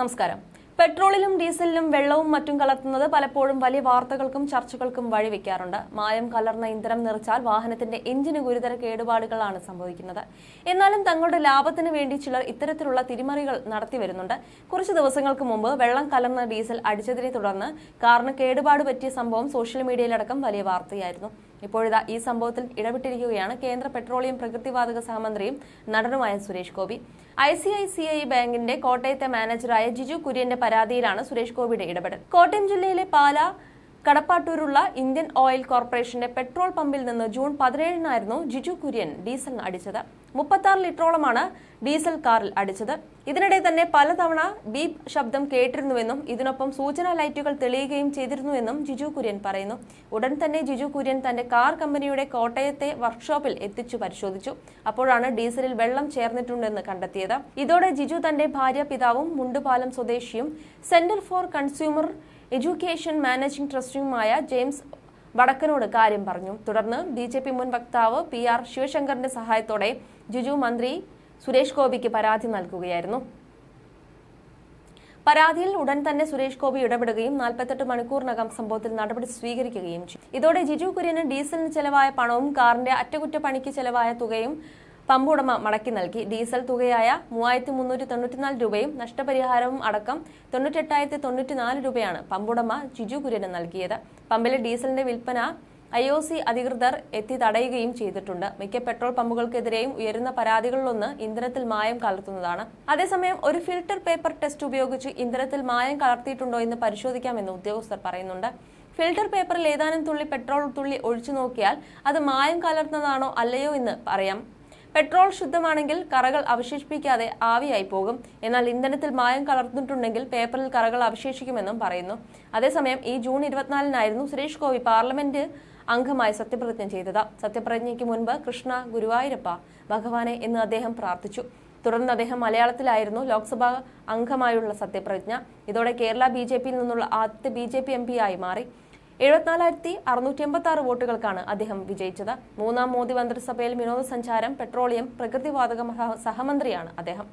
നമസ്കാരം. പെട്രോളിലും ഡീസലിലും വെള്ളവും മറ്റും കലർത്തുന്നത് പലപ്പോഴും വലിയ വാർത്തകൾക്കും ചർച്ചകൾക്കും വഴിവെക്കാറുണ്ട്. മായം കലർന്ന ഇന്ധനം നിറച്ചാൽ വാഹനത്തിന്റെ എഞ്ചിന് ഗുരുതര കേടുപാടുകളാണ് സംഭവിക്കുന്നത്. എന്നാലും തങ്ങളുടെ ലാഭത്തിന് വേണ്ടി ചിലർ ഇത്തരത്തിലുള്ള തിരിമറികൾ നടത്തി വരുന്നുണ്ട്. കുറച്ച് ദിവസങ്ങൾക്ക് മുമ്പ് വെള്ളം കലർന്ന ഡീസൽ അടിച്ചതിനെ തുടർന്ന് കാറിന് കേടുപാട് പറ്റിയ സംഭവം സോഷ്യൽ മീഡിയയിലടക്കം വലിയ വാർത്തയായിരുന്നു. ഇപ്പോഴിതാ ഈ സംഭവത്തിൽ ഇടപെട്ടിരിക്കുകയാണ് കേന്ദ്ര പെട്രോളിയം പ്രകൃതിവാതക സഹമന്ത്രിയും നടനുമായ Suresh Gopi. I C I C I ബാങ്കിന്റെ കോട്ടയത്തെ മാനേജറായ ജിജു കുര്യന്റെ പരാതിയിലാണ് സുരേഷ് ഗോപിയുടെ ഇടപെടൽ. കോട്ടയം ജില്ലയിലെ പാല കടപ്പാട്ടൂരുള്ള ഇന്ത്യൻ ഓയിൽ കോർപ്പറേഷന്റെ പെട്രോൾ പമ്പിൽ നിന്ന് ജൂൺ പതിനേഴിനായിരുന്നു ജിജു കുര്യൻ ഡീസൽ അടിച്ചത്. മുപ്പത്തി ആറ് ലിറ്ററോളമാണ് ഡീസൽ കാറിൽ അടിച്ചത്. ഇതിനിടെ തന്നെ പലതവണ ബീപ് ശബ്ദം കേട്ടിരുന്നുവെന്നും ഇതിനൊപ്പം സൂചനാ ലൈറ്റുകൾ തെളിയുകയും ചെയ്തിരുന്നുവെന്നും ജിജു കുര്യൻ പറയുന്നു. ഉടൻ തന്നെ ജിജു കുര്യൻ തന്റെ കാർ കമ്പനിയുടെ കോട്ടയത്തെ വർക്ക്ഷോപ്പിൽ എത്തിച്ചു പരിശോധിച്ചു. അപ്പോഴാണ് ഡീസലിൽ വെള്ളം ചേർന്നിട്ടുണ്ടെന്ന് കണ്ടെത്തിയത്. ഇതോടെ ജിജു തന്റെ ഭാര്യ പിതാവും മുണ്ടുപാലം സ്വദേശിയും centre for consumer education managing ട്രസ്റ്റിയുമായ James വടക്കനോട് കാര്യം പറഞ്ഞു. തുടർന്ന് ബി ജെ പി മുൻ വക്താവ് പി ആർ ശിവശങ്കറിന്റെ സഹായത്തോടെ ജിജു മന്ത്രി സുരേഷ് ഗോപിക്ക് പരാതി നൽകുകയായിരുന്നു. പരാതിയിൽ ഉടൻ തന്നെ സുരേഷ് ഗോപി ഇടപെടുകയും നാൽപ്പത്തെട്ട് മണിക്കൂറിനകം സംഭവത്തിൽ നടപടി സ്വീകരിക്കുകയും ചെയ്തു. ഇതോടെ ജിജു കുര്യന് ഡീസലിന് ചെലവായ പണവും കാറിന്റെ അറ്റകുറ്റപ്പണിക്ക് ചെലവായ തുകയും പമ്പുടമ മടക്കി നൽകി. ഡീസൽ തുകയായ മൂവായിരത്തി മുന്നൂറ്റി തൊണ്ണൂറ്റിനാല് രൂപയും നഷ്ടപരിഹാരവും അടക്കം തൊണ്ണൂറ്റെട്ടായിരത്തി തൊണ്ണൂറ്റിനാല് രൂപയാണ് പമ്പുടമ ജിജു കുര്യന് നൽകിയത്. പമ്പിലെ ഡീസലിന്റെ വിൽപ്പന ഐ ഒ സി അധികൃതർ എത്തി തടയുകയും ചെയ്തിട്ടുണ്ട്. മിക്ക പെട്രോൾ പമ്പുകൾക്കെതിരെയും ഉയരുന്ന പരാതികളിലൊന്ന് ഇന്ധനത്തിൽ മായം കലർത്തുന്നതാണ്. അതേസമയം ഒരു ഫിൽട്ടർ പേപ്പർ ടെസ്റ്റ് ഉപയോഗിച്ച് ഇന്ധനത്തിൽ മായം കലർത്തിയിട്ടുണ്ടോ എന്ന് പരിശോധിക്കാമെന്ന് ഉദ്യോഗസ്ഥർ പറയുന്നുണ്ട്. ഫിൽട്ടർ പേപ്പറിൽ ഏതാനും തുള്ളി പെട്രോൾ തുള്ളി ഒഴിച്ചു നോക്കിയാൽ അത് മായം കലർത്തുന്നതാണോ അല്ലയോ എന്ന് പറയാം. പെട്രോൾ ശുദ്ധമാണെങ്കിൽ കറകൾ അവശേഷിപ്പിക്കാതെ ആവിയായി പോകും. എന്നാൽ ഇന്ധനത്തിൽ മായം കലർന്നിട്ടുണ്ടെങ്കിൽ പേപ്പറിൽ കറകൾ അവശേഷിക്കുമെന്നും പറയുന്നു. അതേസമയം ഈ ജൂൺ ഇരുപത്തിനാലിനായിരുന്നു സുരേഷ് ഗോപി പാർലമെന്റ് അംഗമായി സത്യപ്രതിജ്ഞ ചെയ്തത്. സത്യപ്രതിജ്ഞയ്ക്ക് മുൻപ് കൃഷ്ണ ഗുരുവായൂരപ്പ ഭഗവാനെ എന്ന് അദ്ദേഹം പ്രാർത്ഥിച്ചു. തുടർന്ന് അദ്ദേഹം മലയാളത്തിലായിരുന്നു ലോക്സഭാ അംഗമായുള്ള സത്യപ്രതിജ്ഞ. ഇതോടെ കേരള ബി ജെ പിയിൽ നിന്നുള്ള ആദ്യത്തെ ബി ജെ പി എം മാറി. എഴുപത്തിനാലായിരത്തി അറുന്നൂറ്റി എൺപത്തി ആറ് വോട്ടുകൾക്കാണ് അദ്ദേഹം വിജയിച്ചത്. മൂന്നാം മോദി മന്ത്രിസഭയിൽ വിനോദസഞ്ചാരം പെട്രോളിയം പ്രകൃതിവാതക സഹമന്ത്രിയാണ് അദ്ദേഹം.